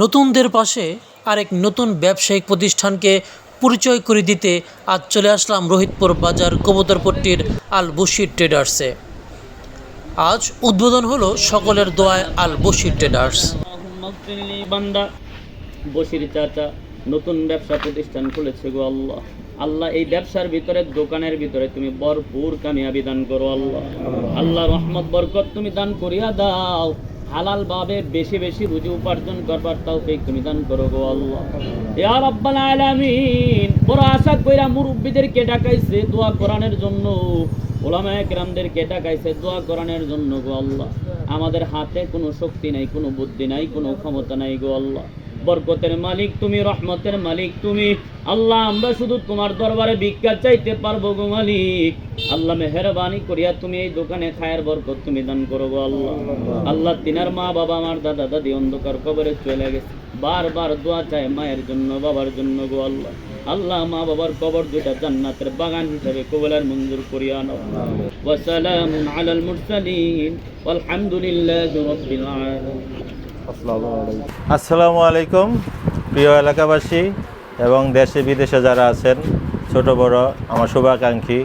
নতুনদের পাশে আরেক নতুন ব্যবসায়িক প্রতিষ্ঠানকে পরিচয় করে দিতে আজ চলে আসলাম রোহিতপুর বাজার কবুতরপট্টির আল বশির ট্রেডার্সে। আজ উদ্বোধন হলো সকলের দোয়ায় আল বশির ট্রেডার্স বসির চাচা, নতুন ব্যবসা প্রতিষ্ঠান খুলেছে গো আল্লাহ। আল্লাহ, এই ব্যবসার ভিতরে, দোকানের ভিতরে তুমি ভরপুর কামিয়াবি দান করো আল্লাহ। আল্লাহ রহমত, বরকত তুমি দান করিয়া দাও। হালাল ভাবে বেশি বেশি রুজি উপার্জন করবার তৌফিক তুমি দান করো বড় আশা কইরা মুরব্বিদেরকে ডাকাইছে, দোয়া কোরআনের জন্য। ওলামায়ে কেরামদেরকে ডাকাইছে, দোয়া কোরআনের জন্য গো আল্লাহ। আমাদের হাতে কোনো শক্তি নাই, কোনো বুদ্ধি নাই, কোনো ক্ষমতা নাই গো আল্লাহ। বরকতের মালিক তুমি, রহমতের মালিক তুমি। আল্লাহ, আমরা শুধু তোমার দরবারে ভিক্ষা চাইতে পারব গো মালিক। আল্লাহ, মেহরবানি করিয়া তুমি এই দোকানে খায়ের বরকত তুমি দান করো গো আল্লাহ। আল্লাহ, তিনার মা বাবা, আমার দাদা, দাদি অন্ধকার কবরে চলে গেছে। বারবার দোয়া চায় মায়ের জন্য, বাবার জন্য গো আল্লাহ। আল্লাহ, মা বাবার কবর দুইটা জান্নাতের বাগান হিসেবে কবলার মঞ্জুর করিয়া নাও। ওয়াসালামুন আলাল মুরসালিন। ওয়ালহামদুলিল্লাহি রাব্বিল আলামিন। আসসালামু আলাইকুম। প্রিয় এলাকাবাসী এবং দেশে বিদেশে যারা আছেন, ছোট, বড়, আমার শুভাকাঙ্ক্ষী,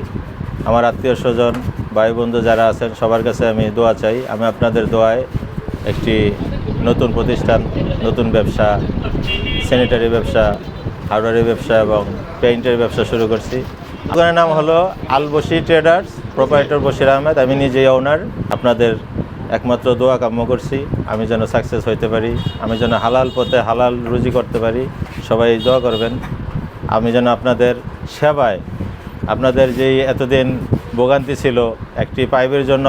আমার আত্মীয় স্বজন ভাই বন্ধু যারা আছেন, সবার কাছে আমি দোয়া চাই। আমি আপনাদের দোয়ায় একটি নতুন প্রতিষ্ঠান, নতুন ব্যবসা স্যানিটারি ব্যবসা হার্ডওয়ারি ব্যবসা এবং পেইন্টের ব্যবসা শুরু করছি। দোকানের নাম হলো আলবসি ট্রেডার্স প্রোপাইটর বসির আহমেদ। আমি নিজেই ওনার আপনাদের একমাত্র দোয়া কাম্য করছি, আমি যেন সাকসেস হইতে পারি, আমি যেন হালাল পথে হালাল রুজি করতে পারি, সবাই দোয়া করবেন। আমি যেন আপনাদের সেবায়, আপনাদের যেই এতদিন ভোগান্তি ছিল, একটি পাইপের জন্য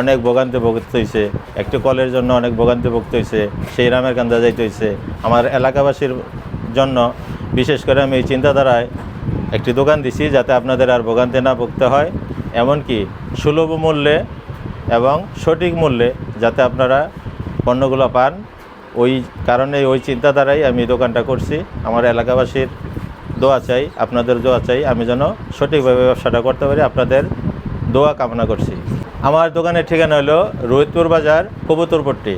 অনেক ভোগান্তি ভুগতে হয়েছে একটি কলের জন্য অনেক ভোগান্তি ভুগতে হয়েছে সেই রামের কান্দা যাইতে হয়েছে আমার এলাকাবাসীর জন্য, বিশেষ করে আমি এই চিন্তাধারায় একটি দোকান দিছি, যাতে আপনাদের আর ভোগান্তি না ভুগতে হয়। এমনকি সুলভ মূল্যে এবং সঠিক মূল্যে যাতে আপনারা পণ্যগুলো পান। ওই কারণে ওই চিন্তাধারাই আমি দোকানটা করছি। আমার এলাকাবাসীর দোয়া চাই, আপনাদের দোয়া চাই আমি যেন সঠিকভাবে ব্যবসাটা করতে পারি, আপনাদের দোয়া কামনা করছি। আমার দোকানের ঠিকানা হলো রোহিতপুর বাজার, কবুতরপট্টি।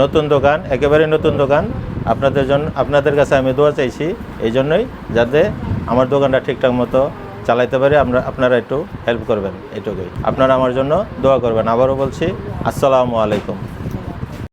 নতুন দোকান, একেবারে নতুন দোকান। আপনাদের জন্য আপনাদের কাছে আমি দোয়া চাইছি, এই জন্যই যাতে আমার দোকানটা ঠিকঠাক মতো চালাইতে পারি, আমরা, আপনারা একটু হেল্প করবেন এটুকুই আপনারা আমার জন্য দোয়া করবেন। আবারও বলছি, আসসালামু আলাইকুম।